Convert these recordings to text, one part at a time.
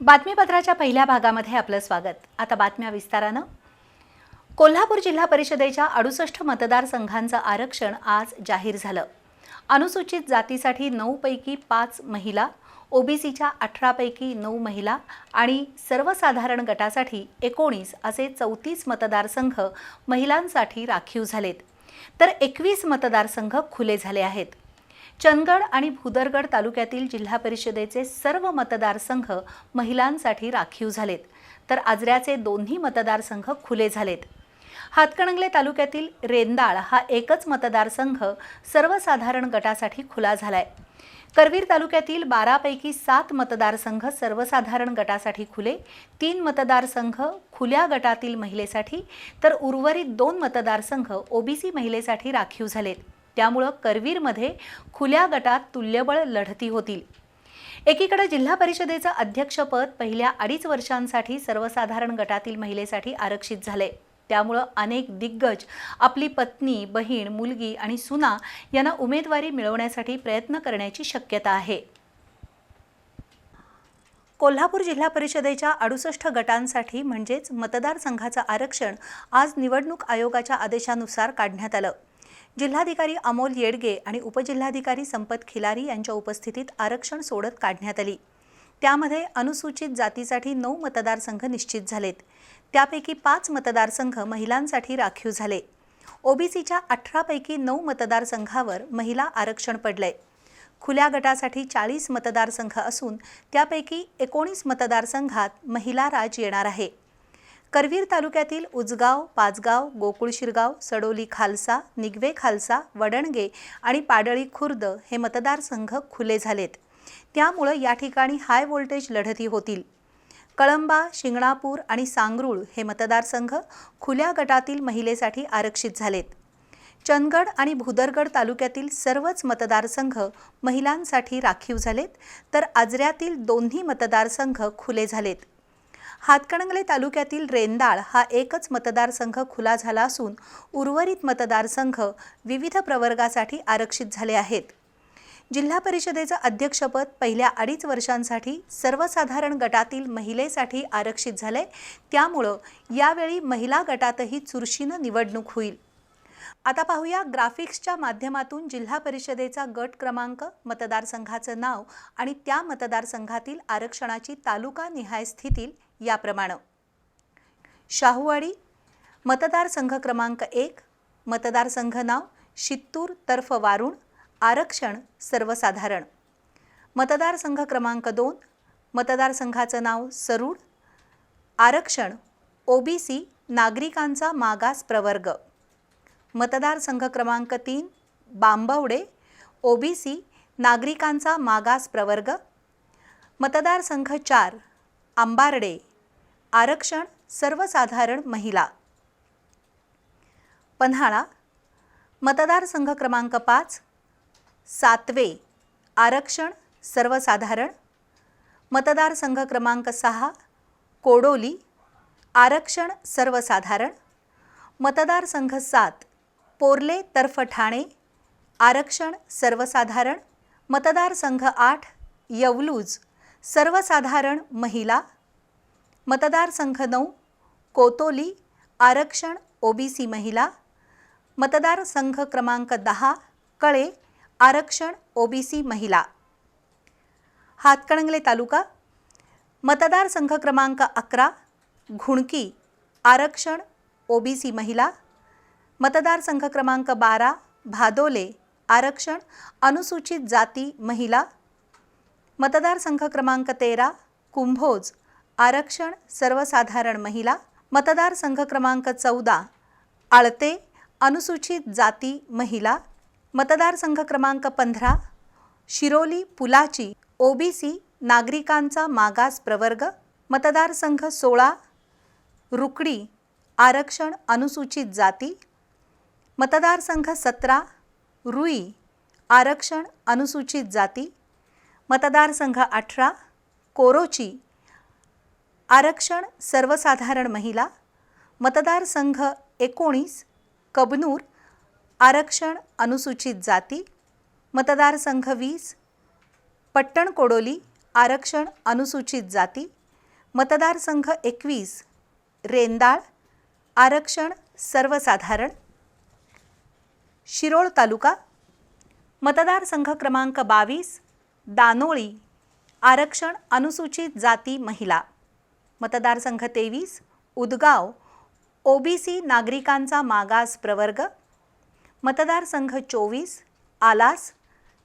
बातमीपत्राच्या पहिल्या भागामध्ये आपलं स्वागत. आता बातम्या विस्तारानं. कोल्हापूर जिल्हा परिषदेच्या अडुसष्ट मतदारसंघांचं आरक्षण आज जाहीर झालं. अनुसूचित जातीसाठी नऊपैकी पाच महिला ओबीसीच्या अठरापैकी नऊ महिला आणि सर्वसाधारण गटासाठी एकोणीस असे चौतीस मतदारसंघ महिलांसाठी राखीव झालेत. तर एकवीस मतदारसंघ खुले झाले आहेत. चंदगड आणि भुदरगड तालुक्यातील जिल्हा परिषदेचे सर्व मतदारसंघ महिलांसाठी राखीव झालेत. तर आजऱ्याचे दोन्ही मतदारसंघ खुले झालेत. हातकणंगले तालुक्यातील रेंदाळ हा एकच मतदारसंघ सर्वसाधारण गटासाठी खुला झालाय. करवीर तालुक्यातील बारापैकी सात मतदारसंघ सर्वसाधारण गटासाठी खुले तीन मतदारसंघ खुल्या गटातील महिलेसाठी तर उर्वरित दोन मतदारसंघ ओबीसी महिलेसाठी राखीव झालेत. त्यामुळं करवीरमध्ये खुल्या गटात तुल्यबळ लढती होतील. एकीकडे जिल्हा परिषदेचं अध्यक्षपद पहिल्या अडीच वर्षांसाठी सर्वसाधारण गटातील महिलेसाठी आरक्षित झाले त्यामुळं अनेक दिग्गज आपली पत्नी बहीण मुलगी आणि सुना यांना उमेदवारी मिळवण्यासाठी प्रयत्न करण्याची शक्यता आहे. कोल्हापूर जिल्हा परिषदेच्या अडुसष्ट गटांसाठी म्हणजेच मतदारसंघाचं आरक्षण आज निवडणूक आयोगाच्या आदेशानुसार काढण्यात आलं. जिल्हाधिकारी अमोल येडगे आणि उपजिल्हाधिकारी संपत खिलारी यांच्या उपस्थितीत आरक्षण सोडत काढण्यात आली. त्यामध्ये अनुसूचित जातीसाठी नऊ मतदारसंघ निश्चित झालेत. त्यापैकी पाच मतदारसंघ महिलांसाठी राखीव झाले. ओबीसीच्या अठरापैकी नऊ मतदारसंघावर महिला आरक्षण पडलंय. खुल्या गटासाठी चाळीस मतदारसंघ असून त्यापैकी एकोणीस मतदारसंघात महिला राज येणार आहे. करवीर तालुक्यातील उजगाव पाचगाव गोकुळ शिरगाव सडोली खालसा निगवे खालसा वडणगे आणि पाडळी खुर्द हे मतदारसंघ खुले झालेत. त्यामुळं या ठिकाणी हाय व्होल्टेज लढती होतील. कळंबा शिंगणापूर आणि सांगरूळ हे मतदारसंघ खुल्या गटातील महिलेसाठी आरक्षित झालेत. चंदगड आणि भुदरगड तालुक्यातील सर्वच मतदारसंघ महिलांसाठी राखीव झालेत तर आजऱ्यातील दोन्ही मतदारसंघ खुले झालेत. हातकणंगले तालुक्यातील रेंदाळ हा एकच मतदारसंघ खुला झाला असून उर्वरित मतदारसंघ विविध प्रवर्गासाठी आरक्षित झाले आहेत. जिल्हा परिषदेचं अध्यक्षपद पहिल्या अडीच वर्षांसाठी सर्वसाधारण गटातील महिलेसाठी आरक्षित झाले त्यामुळं यावेळी महिला गटातही चुरशीनं निवडणूक होईल. आता पाहूया ग्राफिक्सच्या माध्यमातून जिल्हा परिषदेचा गट क्रमांक मतदारसंघाचं नाव आणि त्या मतदारसंघातील आरक्षणाची तालुका निहाय स्थिती याप्रमाणे. शाहूवाडी मतदारसंघ क्रमांक एक मतदारसंघ नाव शित्तूर तर्फ वारुण आरक्षण सर्वसाधारण. मतदारसंघ क्रमांक दोन मतदारसंघाचं नाव सरूड आरक्षण ओबीसी नागरिकांचा मागास प्रवर्ग. मतदारसंघ क्रमांक तीन बांबवडे ओबीसी नागरिकांचा मागास प्रवर्ग. मतदारसंघ चार आंबार्डे आरक्षण सर्वसाधारण महिला. पन्हाळा मतदारसंघ क्रमांक पाच सातवे आरक्षण सर्वसाधारण मतदारसंघ क्रमांक सहा कोडोली आरक्षण सर्वसाधारण मतदारसंघ सात पोर्ले तर्फ ठाणे आरक्षण सर्वसाधारण मतदारसंघ आठ यवलूज सर्वसाधारण महिला मतदारसंघ नऊ कोतोली आरक्षण ओबीसी महिला. मतदारसंघ क्रमांक दहा कळे आरक्षण ओबीसी महिला. हातकणंगले तालुका. मतदारसंघ क्रमांक अकरा घुणकी आरक्षण ओबीसी महिला. मतदारसंघ क्रमांक बारा भादोले आरक्षण अनुसूचित जाती महिला. मतदारसंघ क्रमांक तेरा कुंभोज आरक्षण सर्वसाधारण महिला मतदारसंघ क्रमांक चौदा आळते अनुसूचित जाती महिला मतदारसंघ क्रमांक पंधरा शिरोली पुलाची ओबीसी नागरिकांचा मागास प्रवर्ग मतदारसंघ सोळा रुकडी आरक्षण अनुसूचित जाती मतदारसंघ सतरा रुई आरक्षण अनुसूचित जाती मतदारसंघ अठरा कोरोची आरक्षण सर्वसाधारण महिला मतदारसंघ एकोणीस कबनूर आरक्षण अनुसूचित जाती मतदारसंघ वीस पट्टणकोडोली आरक्षण अनुसूचित जाती मतदारसंघ एकवीस रेंदाळ आरक्षण सर्वसाधारण शिरोळ तालुका मतदारसंघ क्रमांक बावीस दानोळी आरक्षण अनुसूचित जाती महिला. मतदारसंघ तेवीस उदगाव ओबीसी नागरिकांचा मागास प्रवर्ग मतदारसंघ चोवीस आलास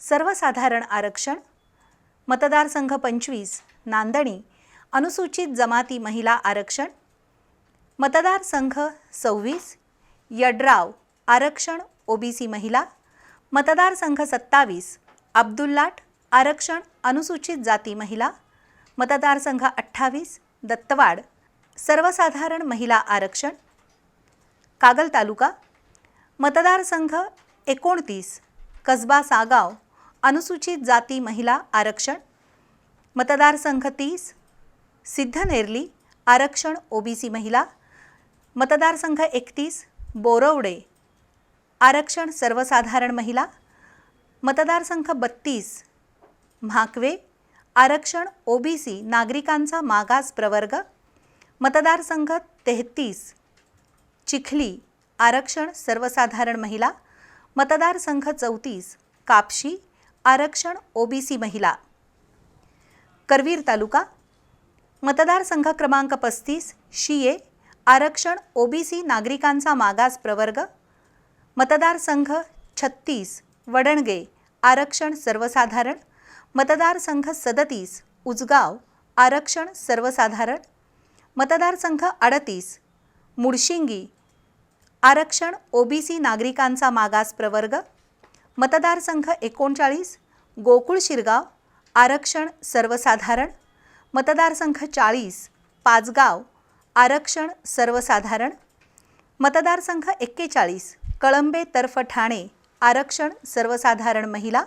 सर्वसाधारण आरक्षण मतदारसंघ पंचवीस नांदणी अनुसूचित जमाती महिला आरक्षण मतदारसंघ सव्वीस यड्राव आरक्षण ओबीसी महिला मतदारसंघ सत्तावीस अब्दुल्लाट आरक्षण अनुसूचित जाती महिला मतदारसंघ अठ्ठावीस दत्तवाड सर्वसाधारण महिला आरक्षण कागल तालुका मतदारसंघ एकोणतीस कसबा सागाव अनुसूचित जाती महिला आरक्षण मतदारसंघ तीस सिद्धनेरली आरक्षण ओबीसी महिला मतदारसंघ एकतीस बोरवडे आरक्षण सर्वसाधारण महिला मतदारसंघ बत्तीस म्हाकवे आरक्षण ओबीसी नागरिकांचा मागास प्रवर्ग मतदारसंघ तेहतीस चिखली आरक्षण सर्वसाधारण महिला मतदारसंघ चौतीस कापशी आरक्षण ओबीसी महिला. करवीर तालुका मतदारसंघ क्रमांक पस्तीस शिये आरक्षण ओबीसी नागरिकांचा मागास प्रवर्ग मतदारसंघ छत्तीस वडणगे आरक्षण सर्वसाधारण मतदारसंघ सदतीस उजगाव आरक्षण सर्वसाधारण. मतदारसंघ अडतीस मुडशिंगी आरक्षण ओबीसी नागरिकांचा मागास प्रवर्ग. मतदारसंघ एकोणचाळीस गोकुळ शिरगाव आरक्षण सर्वसाधारण. मतदारसंघ चाळीस पाचगाव आरक्षण सर्वसाधारण. मतदारसंघ एक्केचाळीस कळंबे तर्फ ठाणे आरक्षण सर्वसाधारण महिला.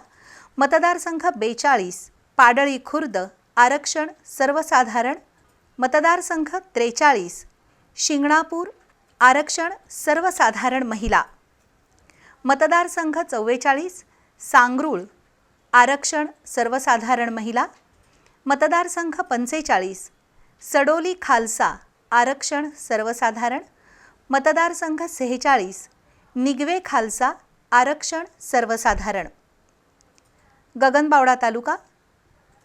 मतदारसंघ बेचाळीस पाडळी खुर्द आरक्षण सर्वसाधारण मतदारसंघ त्रेचाळीस शिंगणापूर आरक्षण सर्वसाधारण महिला. मतदारसंघ चव्वेचाळीस सांगरूळ आरक्षण सर्वसाधारण महिला. मतदारसंघ पंचेचाळीस सडोली खालसा आरक्षण सर्वसाधारण. मतदारसंघ सेहेचाळीस निगवे खालसा आरक्षण सर्वसाधारण. गगनबावडा तालुका.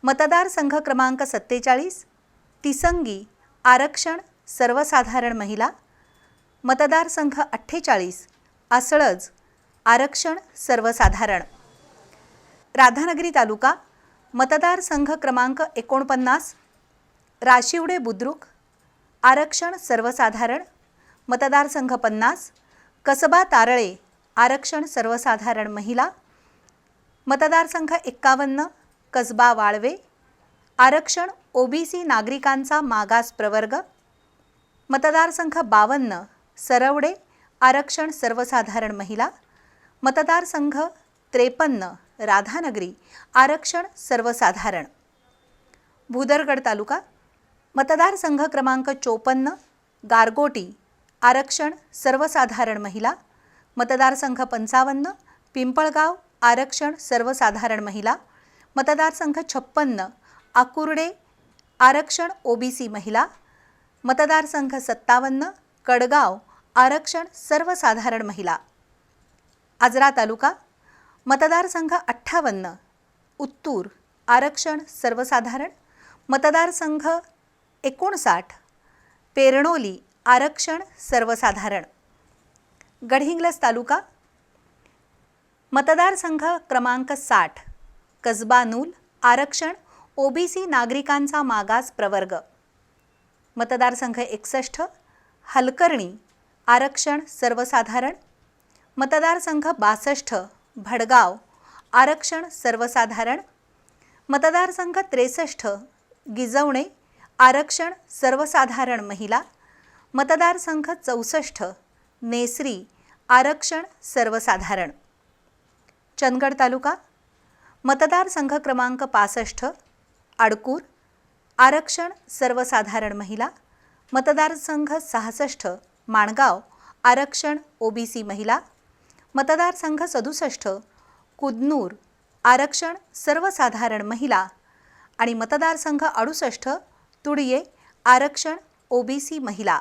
मतदारसंघ क्रमांक सत्तेचाळीस. तिसंगी आरक्षण सर्वसाधारण महिला. मतदारसंघ अठ्ठेचाळीस. आसळज आरक्षण सर्वसाधारण. राधानगरी तालुका. मतदारसंघ क्रमांक एकोणपन्नास. राशिवडे बुद्रुक. आरक्षण सर्वसाधारण. मतदारसंघ पन्नास. कसबा तारळे. आरक्षण सर्वसाधारण महिला. मतदारसंघ एक्कावन्न कसबा वाळवे आरक्षण ओबीसी नागरिकांचा मागास प्रवर्ग मतदारसंघ बावन्न सरवडे आरक्षण सर्वसाधारण महिला मतदारसंघ त्रेपन्न राधानगरी आरक्षण सर्वसाधारण. भूदरगड तालुका मतदारसंघ क्रमांक चोपन्न गारगोटी आरक्षण सर्वसाधारण महिला मतदारसंघ पंचावन्न पिंपळगाव आरक्षण सर्वसाधारण महिला मतदारसंघ छप्पन्न आकुर्डे आरक्षण ओबीसी महिला मतदारसंघ सत्तावन्न कडगाव आरक्षण सर्वसाधारण महिला. आजरा तालुका मतदारसंघ अठ्ठावन्न उत्तूर आरक्षण सर्वसाधारण मतदारसंघ एकोणसाठ पेरणोली आरक्षण सर्वसाधारण. गडहिंग्लज तालुका मतदारसंघ क्रमांक साठ कसबा नूल आरक्षण ओबीसी नागरिकांचा मागास प्रवर्ग. मतदारसंघ एकसष्ट हलकर्णी आरक्षण सर्वसाधारण. मतदारसंघ बासष्ट भडगाव आरक्षण सर्वसाधारण. मतदारसंघ त्रेसष्ट गिजवणे आरक्षण सर्वसाधारण महिला. मतदारसंघ चौसष्ट नेसरी आरक्षण सर्वसाधारण. चंदगड तालुका मतदारसंघ क्रमांक पासष्ट आडकूर आरक्षण सर्वसाधारण महिला मतदारसंघ सहासष्ट माणगाव आरक्षण ओबीसी महिला मतदारसंघ सदुसष्ट कुदनूर आरक्षण सर्वसाधारण महिला आणि मतदारसंघ अडुसष्ट तुडिये आरक्षण ओबीसी महिला.